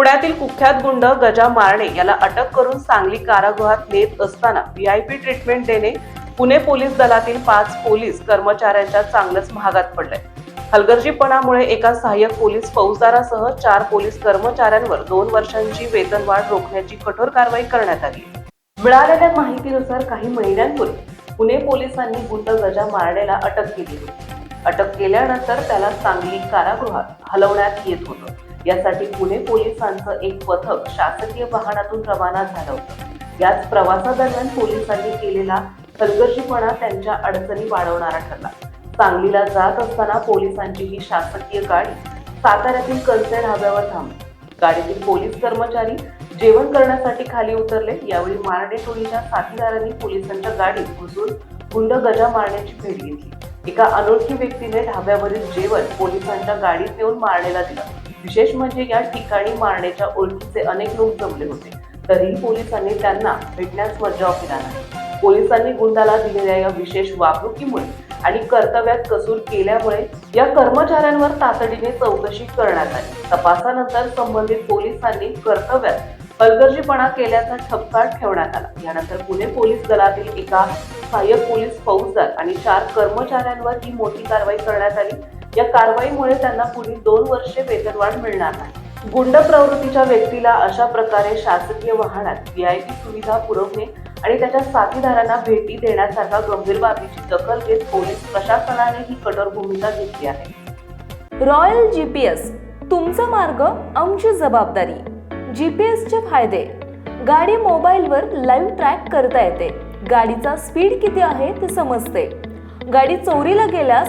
पुण्यातील कुख्यात गुंड गजा मारणे याला अटक करून सांगली कारागृहात नेत असताना व्हीआयपी ट्रीटमेंट देणे पुणे पोलीस दलातील पाच पोलीस कर्मचाऱ्यांच्या चांगलंच महागात पडलंय. हलगर्जीपणामुळे एका सहाय्यक पोलीस फौजदारासह चार पोलीस कर्मचाऱ्यांवर दोन वर्षांची वेतनवाढ रोखण्याची कठोर कारवाई करण्यात आली. मिळालेल्या माहितीनुसार काही महिन्यांपूर्वी पुणे पोलिसांनी गुंड गजा मारण्याला अटक केली होती. अटक केल्यानंतर त्याला सांगली कारागृहात हलवण्यात येत होतं. यासाठी पुणे पोलिसांचं एक पथक शासकीय वाहनातून रवाना झालं. याच प्रवासादरम्यान पोलिसांनी केलेला हलगर्जीपणा त्यांच्या अडचणी वाढवणारा ठरला. सांगलीला जात असताना पोलिसांची ही शासकीय गाडी साताऱ्यातील कलसे ढाब्यावर थांबली. गाडीतील पोलीस कर्मचारी जेवण करण्यासाठी खाली उतरले. यावेळी मारणे टोळीच्या साथीदारांनी पोलिसांच्या गाडीत घुसून गुंड गजा मारण्याची भेट घेतली. एका अनोळखी व्यक्तीने ढाब्यावरील जेवण पोलिसांच्या गाडीत नेऊन मारण्याला दिलं. विशेष म्हणजे या ठिकाणी मारण्याच्या ओळखीचे अनेक लोक जमले होते. तरीही पोलिसांनी त्यांना भेटण्यास मज्जाव केला नाही. पोलिसांनी गुंडाला दिलेल्या या विशेष वागणुकीमुळे आणि कर्तव्यात कसूर केल्यामुळे या कर्मचाऱ्यांवर तातडीने चौकशी करण्यात आली. तपासानंतर संबंधित पोलिसांनी कर्तव्यात हलगर्जीपणा केल्याचा ठपका ठेवण्यात आला. यानंतर पुणे पोलीस दलातील एका सहाय्यक पोलीस फौजदार आणि चार कर्मचाऱ्यांवर ही मोठी कारवाई करण्यात आली. या कारवाईमुळे त्यांना पुढील दोन वर्षे वेतनवाढ मिळणार नाही. गुंड प्रवृत्तीच्या व्यक्तीला अशा प्रकारे शासकीय वाहनात व्हीआयपी सुविधा पुरवणे आणि त्याच्या साथीदारांना भेटी देण्यासारख्या गंभीर बाबीची दखल घेत पोलीस प्रशासनाने ही कठोर भूमिका घेतली आहे. रॉयल जी पी एस तुमचा मार्ग आमची जबाबदारी. जी पी एसचे फायदे. गाडी मोबाईलवर लाईव्ह ट्रॅक करता येते. गाडीचा स्पीड किती आहे ते समजते. गाडी चोरीला गेल्यास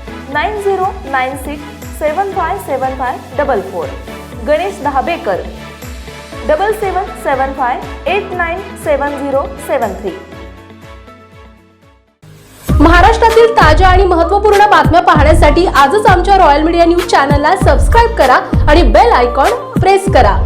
nine zero nine six seven five seven five double four Ganesh Dhabekar double seven seven five eight nine seven zero seven three महाराष्ट्रातील ताज्या आणि महत्त्वपूर्ण बातम्या पाहण्यासाठी आजच आमच्या रॉयल मीडिया न्यूज चॅनलला सबस्क्राईब करा आणि बेल आयकॉन प्रेस करा